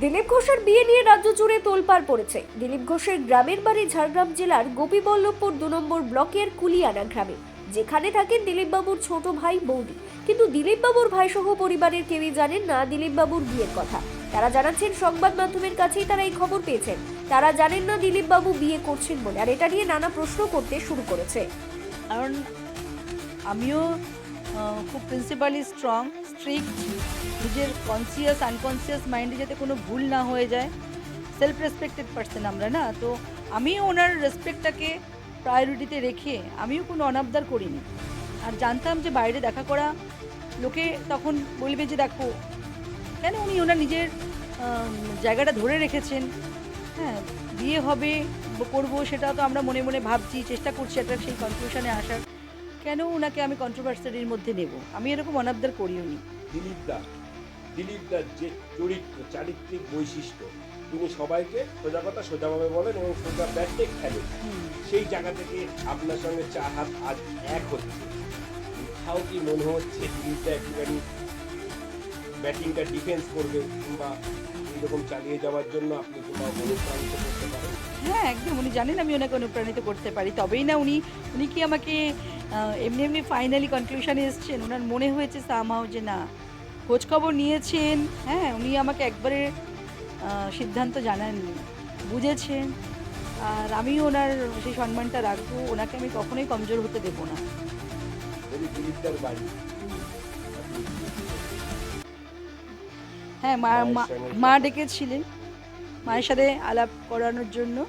দিলীপ ঘোষের বিয়ে নিয়ে রাজ্য জুড়ে তোলপাড় পড়েছে। দিলীপ ঘোষের গ্রামের বাড়ি ঝাড়গ্রাম জেলার গোপীবল্লভপুর দু নম্বর ব্লকের কুলিয়ানা গ্রামে। যেখানে থাকেন দিলীপবাবুর ছোট ভাই বৌদি। কিন্তু দিলীপবাবুর ভাইসহ পরিবারের কেউই জানেন না দিলীপবাবুর বিয়ের কথা। তারা জানাচ্ছেন, সংবাদ মাধ্যমের কাছেই তারা এই খবর পেয়েছেন। তারা জানেন না দিলীপবাবু বিয়ে করছেন বলে। আর এটা নিয়ে নানা প্রশ্ন করতে শুরু করেছে। কারণ আমিও খুব প্রিন্সিপালি স্ট্রং স্ট্রিক্ট নিজের কনসিয়াস আনকনসিয়াস মাইন্ডে যাতে কোনো ভুল না হয়ে যায়। সেলফ রেসপেক্টেড পার্সন আমরা না, তো আমিও ওনার রেসপেক্টটাকে প্রায়োরিটিতে রেখে আমিও কোনো অনাবদার করিনি। আর জানতাম যে বাইরে দেখা করা লোকে তখন বলবে যে দেখো, কেন উনি ওনার নিজের জায়গাটা ধরে রেখেছেন? হ্যাঁ বিয়ে হবে, করব সেটা তো আমরা মনে মনে ভাবছি, চেষ্টা করছি একটা সেই কনক্লুশনে আসার। কেন ওনাকে আমি কন্ট্রোভার্সারির মধ্যে নেব? আমি এরকম অনাবদার করিও নি দিলীপ দা দিলীপ দার যে চরিত্র চারিত্রিক বৈশিষ্ট্য তিনি সবাইকে সোজা কথা সোজাভাবে বলেন এবং সোজা ব্যাটে খেলেন। সেই জায়গা থেকে আপনার সঙ্গে চার হাত আজ এক হচ্ছে। কোথাও কি মনে হচ্ছে দিলীপটা একটুখানি ব্যাটিংটা ডিফেন্স করবে কিংবা এরকম চালিয়ে যাওয়ার জন্য আপনি কিংবা অনুপ্রাণিত করতে পারেন? হ্যাঁ একদম। উনি জানেন আমি ওনাকে অনুপ্রাণিত করতে পারি। তবেই না উনি উনি কি আমাকে এমনি এমনি ফাইনালি কনক্লুশনে এসছেন। ওনার মনে হয়েছে সামাও যে না, খোঁজ খবর নিয়েছেন হ্যাঁ উনি আমাকে একবারে সিদ্ধান্ত জানাননি, বুঝেছেন। আর আমিও ওনার সেই সম্মানটা রাখব, ওনাকে আমি কখনোই কমজোর হতে দেবো না। হ্যাঁ মা- মা ডেকেছিলেন। মায়ের সাথে আলাপ করানোর জন্য,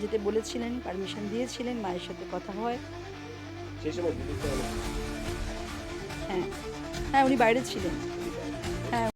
যেতে বলেছিলেন, পারমিশন দিয়েছিলেন, মায়ের সাথে কথা হয়। সেই সময় হ্যাঁ। হ্যাঁ উনি বাইরে ছিলেন।